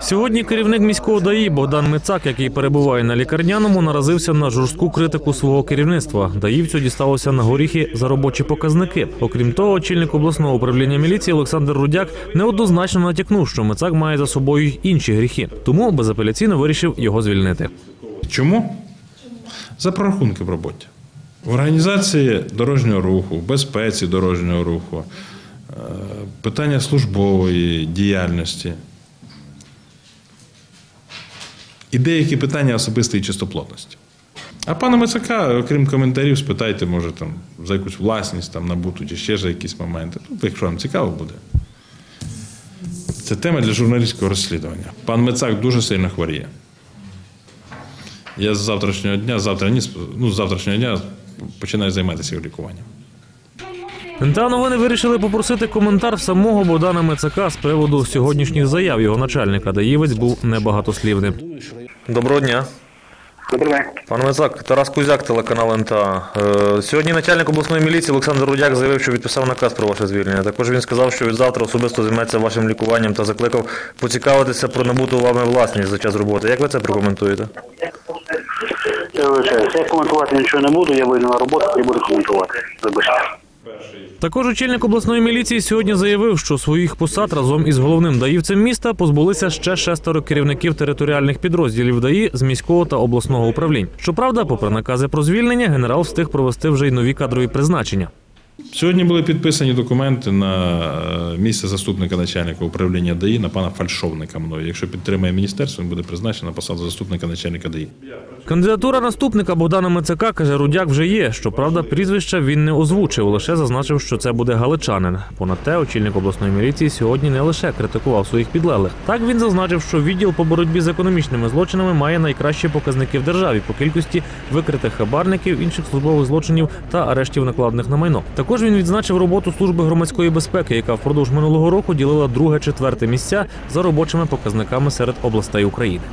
Сьогодні керівник міського ДАІ Богдан Мицак, який перебуває на лікарняному, наразився на жорстку критику свого керівництва. Даївцю дісталося на горіхи за робочі показники. Окрім того, очільник обласного управління міліції Олександр Рудяк неоднозначно натякнув, що Мицак має за собою інші гріхи, тому безапеляційно вирішив його звільнити. Чому? За прорахунки в роботі. В організації дорожнього руху, в безпеці дорожнього руху, е, питання службової діяльності. І деякі питання особистої чистоплотності. А пана Мицака, окрім коментарів, спитайте, може, там, за якусь власність там, набуту чи ще за якісь моменти. Ну, якщо вам цікаво буде. Це тема для журналістського розслідування. Пан Мицак дуже сильно хворіє. Я з завтрашнього дня, завтра ні, ну, з завтрашнього дня починаю займатися його лікуванням. НТА новини вирішили попросити коментар самого Богдана Мицака з приводу сьогоднішніх заяв його начальника. Даївець був небагатослівним. Доброго дня. Добрий день. Пан Мицак, Тарас Кузяк, телеканал НТА. Е, Сьогодні начальник обласної міліції Олександр Рудяк заявив, що відписав наказ про ваше звільнення. Також він сказав, що від завтра особисто займеться вашим лікуванням та закликав поцікавитися про набуту вами власність за час роботи. Як ви це прокоментуєте? Я. Я коментувати нічого не буду, я вийду на роботу і буду коментувати. Вибачте. Також очільник обласної міліції сьогодні заявив, що своїх посад разом із головним даївцем міста позбулися ще шестеро керівників територіальних підрозділів ДАІ з міського та обласного управлінь. Щоправда, попри накази про звільнення, генерал встиг провести вже й нові кадрові призначення. Сьогодні були підписані документи на е, місце заступника начальника управління ДАІ на пана Фальшовника мною. Якщо підтримає міністерство, він буде призначений на посаду заступника начальника ДАІ. Кандидатура наступника Богдана Мицака, каже Рудяк, вже є. Щоправда, прізвища він не озвучив, лише зазначив, що це буде галичанин. Понад те, очільник обласної міліції сьогодні не лише критикував своїх підлеглих. Так він зазначив, що відділ по боротьбі з економічними злочинами має найкращі показники в державі по кількості викритих хабарників, інших службових злочинів та арештів накладених на майно. Також він відзначив роботу служби громадської безпеки, яка впродовж минулого року ділила друге-четверте місця за робочими показниками серед областей України.